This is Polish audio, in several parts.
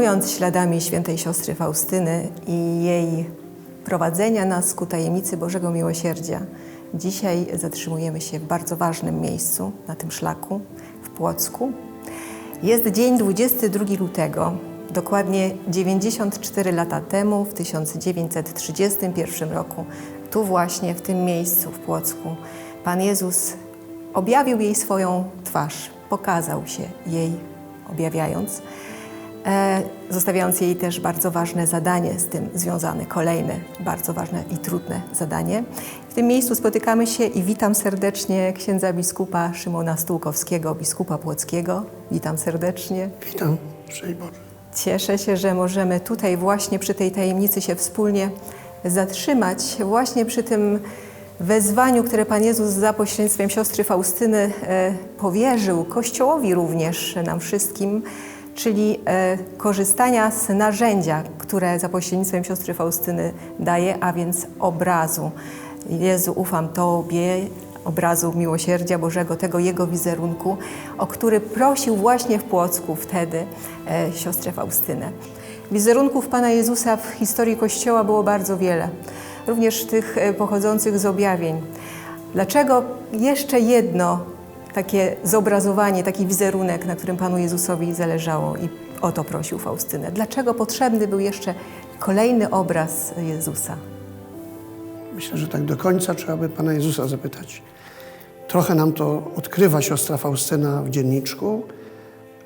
Podróżując śladami świętej siostry Faustyny i jej prowadzenia nas ku tajemnicy Bożego Miłosierdzia, dzisiaj zatrzymujemy się w bardzo ważnym miejscu na tym szlaku w Płocku. Jest dzień 22 lutego, dokładnie 94 lata temu, w 1931 roku, tu właśnie, w tym miejscu w Płocku, Pan Jezus objawił jej swoją twarz, pokazał się jej, objawiając, zostawiając jej też bardzo ważne zadanie z tym związane, kolejne bardzo ważne i trudne zadanie. W tym miejscu spotykamy się i witam serdecznie księdza biskupa Szymona Stułkowskiego, biskupa płockiego. Witam serdecznie. Witam, szczęść Boże. Cieszę się, że możemy tutaj właśnie przy tej tajemnicy się wspólnie zatrzymać, właśnie przy tym wezwaniu, które Pan Jezus za pośrednictwem siostry Faustyny e, powierzył Kościołowi również nam wszystkim, czyli e, korzystania z narzędzia, które za pośrednictwem siostry Faustyny daje, a więc obrazu. Jezu, ufam Tobie, obrazu miłosierdzia Bożego, tego Jego wizerunku, o który prosił właśnie w Płocku wtedy e, siostrę Faustynę. Wizerunków Pana Jezusa w historii Kościoła było bardzo wiele, również tych e, pochodzących z objawień. Dlaczego jeszcze jedno takie zobrazowanie, taki wizerunek, na którym Panu Jezusowi zależało i o to prosił Faustynę? Dlaczego potrzebny był jeszcze kolejny obraz Jezusa? Myślę, że tak do końca trzeba by Pana Jezusa zapytać. Trochę nam to odkrywa siostra Faustyna w dzienniczku,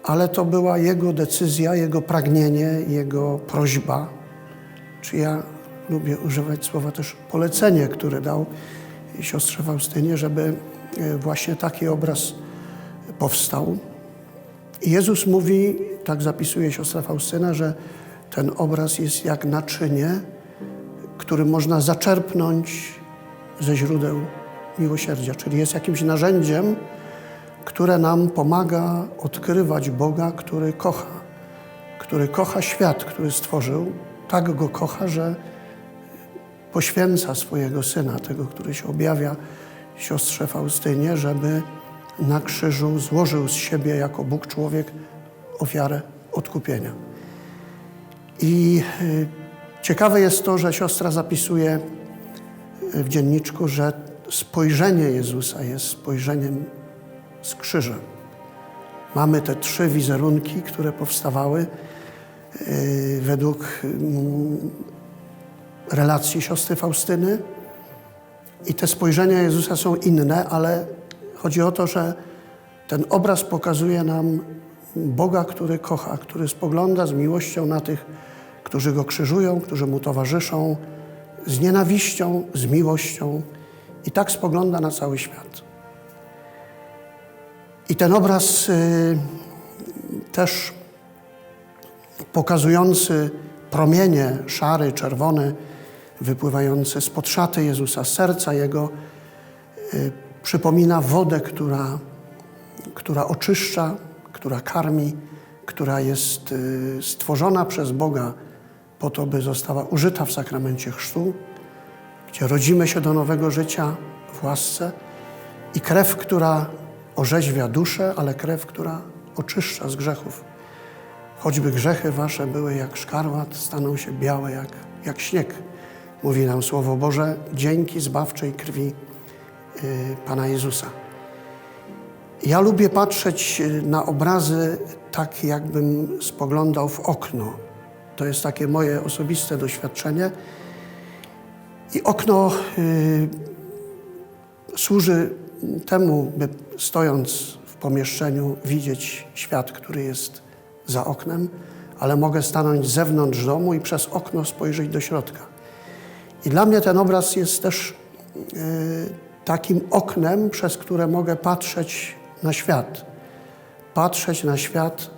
ale to była jego decyzja, jego pragnienie, jego prośba. Czy ja lubię używać słowa też polecenie, które dał siostrze Faustynie, żeby właśnie taki obraz powstał. Jezus mówi, tak zapisuje siostra Faustyna, że ten obraz jest jak naczynie, który można zaczerpnąć ze źródeł miłosierdzia, czyli jest jakimś narzędziem, które nam pomaga odkrywać Boga, który kocha, który kocha świat, który stworzył, tak go kocha, że poświęca swojego syna, tego, który się objawia siostrze Faustynie, żeby na krzyżu złożył z siebie jako Bóg człowiek ofiarę odkupienia. I y, ciekawe jest to, że siostra zapisuje w dzienniczku, że spojrzenie Jezusa jest spojrzeniem z krzyża. Mamy te trzy wizerunki, które powstawały y, według mm, relacji siostry Faustyny. I te spojrzenia Jezusa są inne, ale chodzi o to, że ten obraz pokazuje nam Boga, który kocha, który spogląda z miłością na tych, którzy go krzyżują, którzy mu towarzyszą, z nienawiścią, z miłością i tak spogląda na cały świat. I ten obraz y, też pokazujący promienie szary, czerwony, wypływające spod szaty Jezusa, z serca Jego, y, przypomina wodę, która, która oczyszcza, która karmi, która jest y, stworzona przez Boga po to, by została użyta w sakramencie chrztu, gdzie rodzimy się do nowego życia w łasce i krew, która orzeźwia duszę, ale krew, która oczyszcza z grzechów. Choćby grzechy wasze były jak szkarłat, staną się białe jak, jak śnieg, mówi nam Słowo Boże, dzięki zbawczej krwi y, Pana Jezusa. Ja lubię patrzeć y, na obrazy tak, jakbym spoglądał w okno. To jest takie moje osobiste doświadczenie. I okno y, służy temu, by stojąc w pomieszczeniu widzieć świat, który jest za oknem, ale mogę stanąć z zewnątrz domu i przez okno spojrzeć do środka. I dla mnie ten obraz jest też y, takim oknem, przez które mogę patrzeć na świat. Patrzeć na świat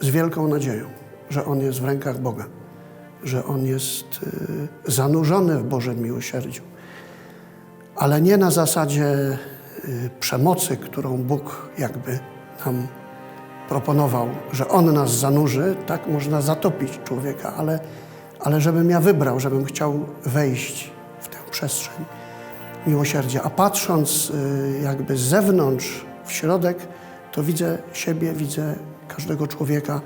z wielką nadzieją, że on jest w rękach Boga, że on jest y, zanurzony w Bożym miłosierdziu, ale nie na zasadzie y, przemocy, którą Bóg jakby nam proponował, że On nas zanurzy, tak można zatopić człowieka, ale, ale żebym ja wybrał, żebym chciał wejść w tę przestrzeń miłosierdzia. A patrząc y, jakby z zewnątrz w środek, to widzę siebie, widzę każdego człowieka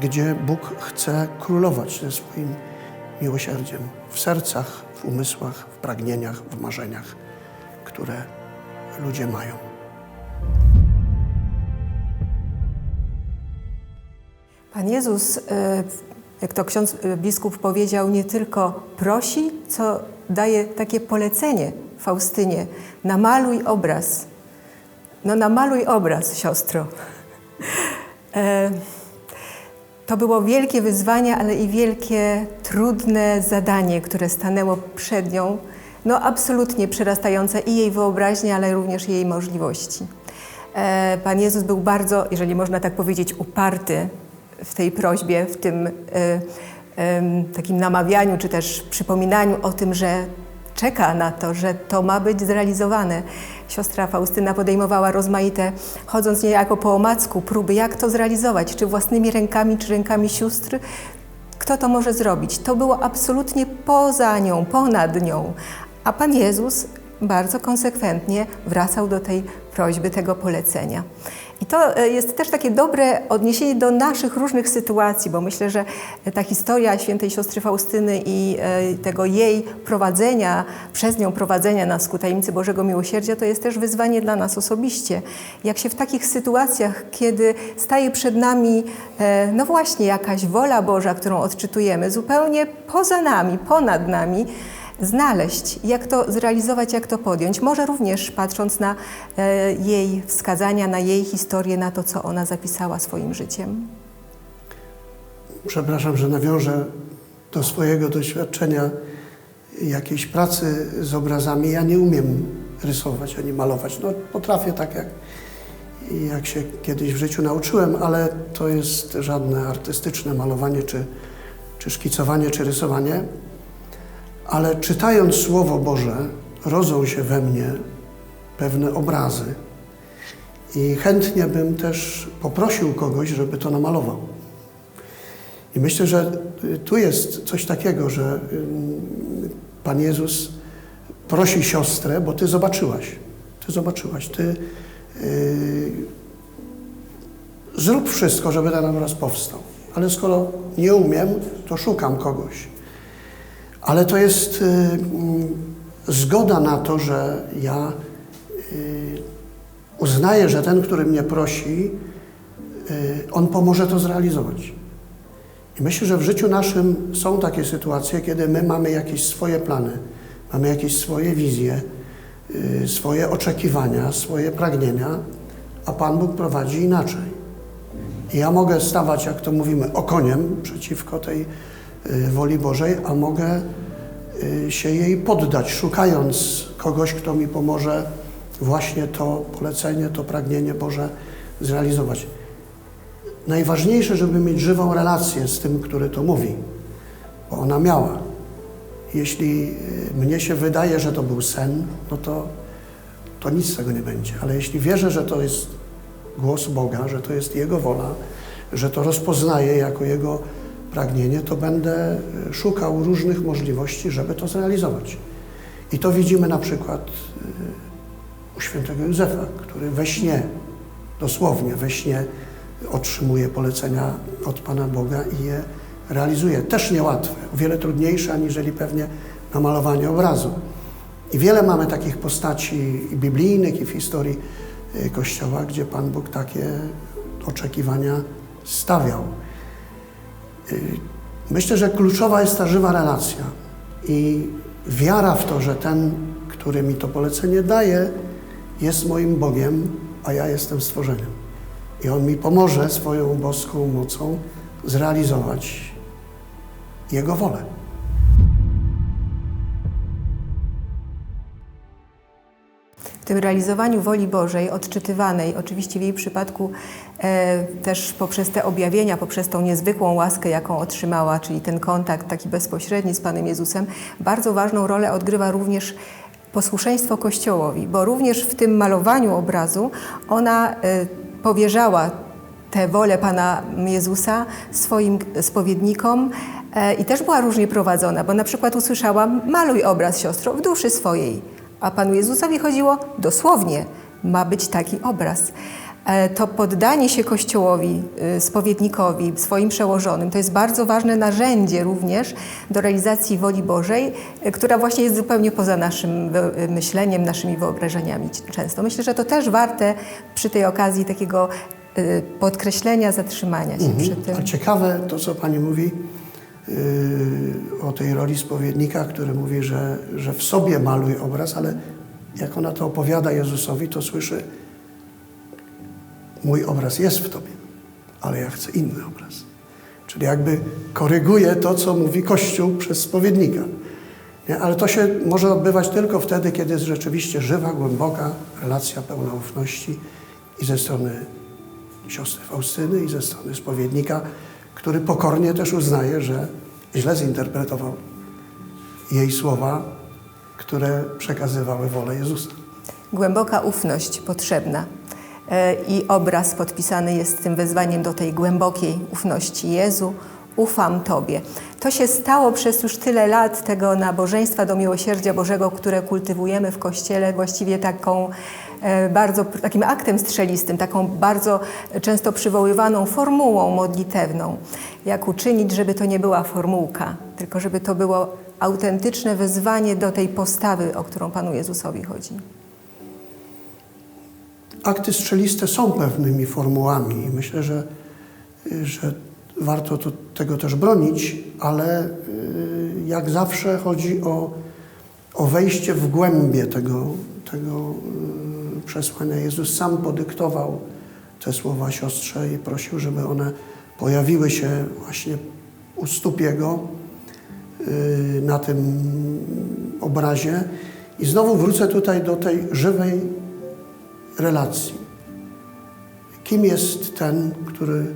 gdzie Bóg chce królować ze swoim miłosierdziem w sercach, w umysłach, w pragnieniach, w marzeniach, które ludzie mają. Pan Jezus, e, jak to ksiądz e, biskup powiedział, nie tylko prosi, co daje takie polecenie Faustynie. Namaluj obraz. No namaluj obraz, siostro. E, To było wielkie wyzwanie, ale i wielkie, trudne zadanie, które stanęło przed nią. No absolutnie przerastające i jej wyobraźnię, ale również jej możliwości. E, Pan Jezus był bardzo, jeżeli można tak powiedzieć, uparty w tej prośbie, w tym em, takim namawianiu, czy też przypominaniu o tym, że czeka na to, że to ma być zrealizowane. Siostra Faustyna podejmowała rozmaite, chodząc niejako po omacku, próby, jak to zrealizować, czy własnymi rękami, czy rękami sióstr. Kto to może zrobić? To było absolutnie poza nią, ponad nią. A Pan Jezus bardzo konsekwentnie wracał do tej prośby, tego polecenia. I to e, jest też takie dobre odniesienie do naszych różnych sytuacji, bo myślę, że ta historia świętej siostry Faustyny i e, tego jej prowadzenia, przez nią prowadzenia nas ku tajemnicy Bożego Miłosierdzia, to jest też wyzwanie dla nas osobiście. Jak się w takich sytuacjach, kiedy staje przed nami, e, no właśnie, jakaś wola Boża, którą odczytujemy, zupełnie poza nami, ponad nami, znaleźć, jak to zrealizować, jak to podjąć. Może również patrząc na e, jej wskazania, na jej historię, na to, co ona zapisała swoim życiem. Przepraszam, że nawiążę do swojego doświadczenia jakiejś pracy z obrazami. Ja nie umiem rysować ani malować. No, potrafię tak, jak, jak się kiedyś w życiu nauczyłem, ale to jest żadne artystyczne malowanie, czy, czy szkicowanie, czy rysowanie. Ale czytając Słowo Boże, rodzą się we mnie pewne obrazy. I chętnie bym też poprosił kogoś, żeby to namalował. I myślę, że y, tu jest coś takiego, że ym, Pan Jezus prosi siostrę, bo Ty zobaczyłaś. Ty zobaczyłaś. Ty yy, zrób wszystko, żeby ten obraz powstał. Ale skoro nie umiem, to szukam kogoś. Ale to jest y, mm, zgoda na to, że ja y, uznaję, że ten, który mnie prosi, y, on pomoże to zrealizować. I myślę, że w życiu naszym są takie sytuacje, kiedy my mamy jakieś swoje plany, mamy jakieś swoje wizje, swoje oczekiwania, swoje pragnienia, a Pan Bóg prowadzi inaczej. I ja mogę stawać, jak to mówimy, okoniem przeciwko tej woli Bożej, a mogę y, się jej poddać, szukając kogoś, kto mi pomoże właśnie to polecenie, to pragnienie Boże zrealizować. Najważniejsze, żeby mieć żywą relację z tym, który to mówi, bo ona miała. Jeśli y, mnie się wydaje, że to był sen, no to, to nic z tego nie będzie. Ale jeśli wierzę, że to jest głos Boga, że to jest Jego wola, że to rozpoznaję jako Jego pragnienie, to będę szukał różnych możliwości, żeby to zrealizować. I to widzimy na przykład y, u świętego Józefa, który we śnie, dosłownie we śnie, otrzymuje polecenia od Pana Boga i je realizuje. Też niełatwe, o wiele trudniejsze aniżeli pewnie namalowanie obrazu. I wiele mamy takich postaci biblijnych i w historii y, Kościoła, gdzie Pan Bóg takie oczekiwania stawiał. Y, Myślę, że kluczowa jest ta żywa relacja i wiara w to, że ten, który mi to polecenie daje, jest moim Bogiem, a ja jestem stworzeniem. I On mi pomoże swoją boską mocą zrealizować Jego wolę. W tym realizowaniu woli Bożej, odczytywanej, oczywiście w jej przypadku też poprzez te objawienia, poprzez tą niezwykłą łaskę, jaką otrzymała, czyli ten kontakt taki bezpośredni z Panem Jezusem, bardzo ważną rolę odgrywa również posłuszeństwo Kościołowi, bo również w tym malowaniu obrazu ona e, powierzała tę wolę Pana Jezusa swoim spowiednikom e, i też była różnie prowadzona, bo na przykład usłyszałam, maluj obraz siostro w duszy swojej, a Panu Jezusowi chodziło dosłownie, ma być taki obraz. E, to poddanie się Kościołowi, y, spowiednikowi, swoim przełożonym, to jest bardzo ważne narzędzie również do realizacji woli Bożej, y, która właśnie jest zupełnie poza naszym myśleniem, naszymi wyobrażeniami często. Myślę, że to też warte przy tej okazji takiego podkreślenia, zatrzymania się przy tym. A ciekawe to, co Pani mówi yy, o tej roli spowiednika, który mówi, że, że w sobie maluje obraz, ale jak ona to opowiada Jezusowi, to słyszy, mój obraz jest w Tobie, ale ja chcę inny obraz. Czyli jakby koryguje to, co mówi Kościół przez spowiednika. Nie? Ale to się może odbywać tylko wtedy, kiedy jest rzeczywiście żywa, głęboka relacja pełna ufności i ze strony siostry Faustyny i ze strony spowiednika, który pokornie też uznaje, że źle zinterpretował jej słowa, które przekazywały wolę Jezusa. Głęboka ufność potrzebna. E, I obraz podpisany jest tym wezwaniem do tej głębokiej ufności. Jezu, ufam Tobie. To się stało przez już tyle lat tego nabożeństwa do miłosierdzia Bożego, które kultywujemy w Kościele, właściwie taką e, bardzo, takim aktem strzelistym, taką bardzo często przywoływaną formułą modlitewną. Jak uczynić, żeby to nie była formułka, tylko żeby to było autentyczne wezwanie do tej postawy, o którą Panu Jezusowi chodzi. Akty strzeliste są pewnymi formułami i myślę, że, że warto to, tego też bronić, ale y, jak zawsze chodzi o, o wejście w głębie tego, tego y, przesłania. Jezus sam podyktował te słowa siostrze i prosił, żeby one pojawiły się właśnie u stóp Jego y, na tym obrazie. I znowu wrócę tutaj do tej żywej relacji. Kim jest ten, który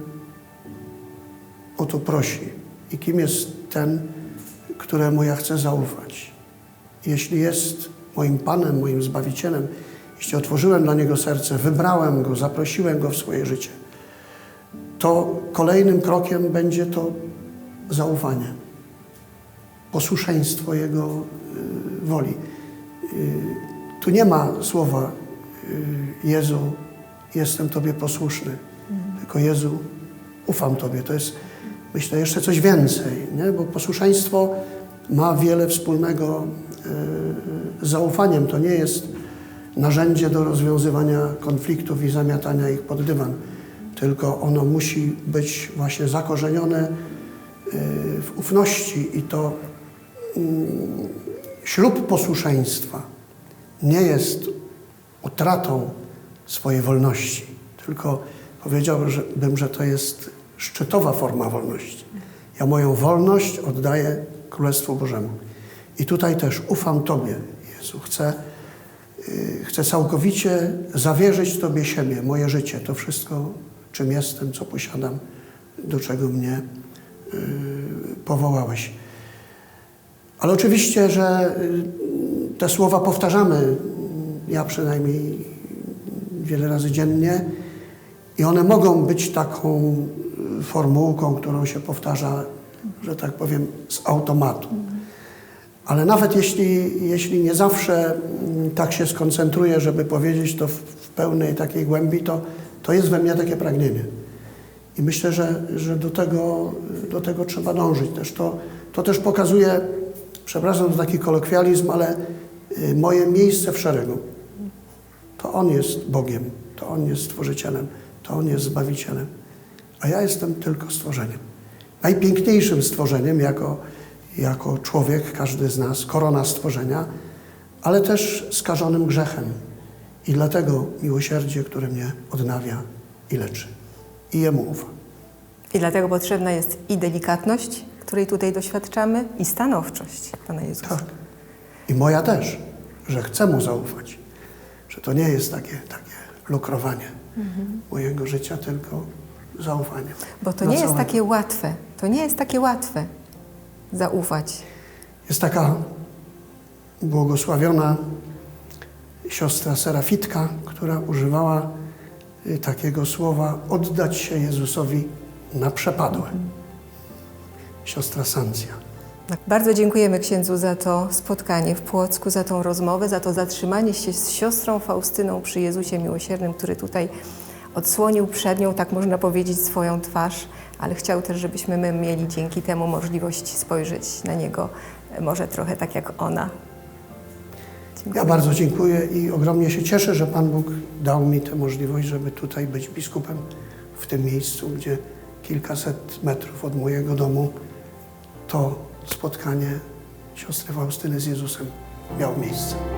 o to prosi i kim jest ten, któremu ja chcę zaufać. Jeśli jest moim Panem, moim Zbawicielem, jeśli otworzyłem dla Niego serce, wybrałem Go, zaprosiłem Go w swoje życie, to kolejnym krokiem będzie to zaufanie, posłuszeństwo Jego y, woli. Y, tu nie ma słowa Jezu, jestem Tobie posłuszny, tylko Jezu, ufam Tobie. To jest, myślę, jeszcze coś więcej, nie? bo posłuszeństwo ma wiele wspólnego y, z zaufaniem. To nie jest narzędzie do rozwiązywania konfliktów i zamiatania ich pod dywan, tylko ono musi być właśnie zakorzenione y, w ufności i to mm, ślub posłuszeństwa nie jest utratą swojej wolności, tylko powiedziałbym, że, to jest szczytowa forma wolności. Ja moją wolność oddaję Królestwu Bożemu. I tutaj też ufam Tobie, Jezu. Chcę, yy, chcę całkowicie zawierzyć Tobie siebie, moje życie, to wszystko, czym jestem, co posiadam, do czego mnie yy, powołałeś. Ale oczywiście, że y, te słowa powtarzamy, ja przynajmniej wiele razy dziennie, i one mogą być taką y, formułką, którą się powtarza, że tak powiem, z automatu. Ale nawet jeśli, jeśli nie zawsze mm, tak się skoncentruję, żeby powiedzieć to w, pełnej takiej głębi, to, to jest we mnie takie pragnienie. I myślę, że, że do, tego, do tego trzeba dążyć. Też to, to też pokazuje, przepraszam za taki kolokwializm, ale y, moje miejsce w szeregu. To On jest Bogiem, to On jest Stworzycielem, to On jest Zbawicielem, a ja jestem tylko stworzeniem. Najpiękniejszym stworzeniem jako, jako człowiek, każdy z nas, korona stworzenia, ale też skażonym grzechem. I dlatego miłosierdzie, które mnie odnawia i leczy. I Jemu ufam. I dlatego potrzebna jest i delikatność, której tutaj doświadczamy, i stanowczość Pana Jezusa. Tak. I moja też, że chcę Mu zaufać. Że to nie jest takie, takie lukrowanie mojego życia, tylko zaufanie. Bo to nie jest takie łatwe. To nie jest takie łatwe zaufać. Jest taka błogosławiona siostra Serafitka, która używała y, takiego słowa oddać się Jezusowi na przepadłe. Siostra Sancja. Bardzo dziękujemy księdzu za to spotkanie w Płocku, za tą rozmowę, za to zatrzymanie się z siostrą Faustyną przy Jezusie Miłosiernym, który tutaj odsłonił przed nią, tak można powiedzieć, swoją twarz, ale chciał też, żebyśmy my mieli dzięki temu możliwość spojrzeć na niego e, może trochę tak jak ona. Ja bardzo dziękuję i ogromnie się cieszę, że Pan Bóg dał mi tę możliwość, żeby tutaj być biskupem w tym miejscu, gdzie kilkaset metrów od mojego domu to spotkanie siostry Faustyny z Jezusem miało miejsce.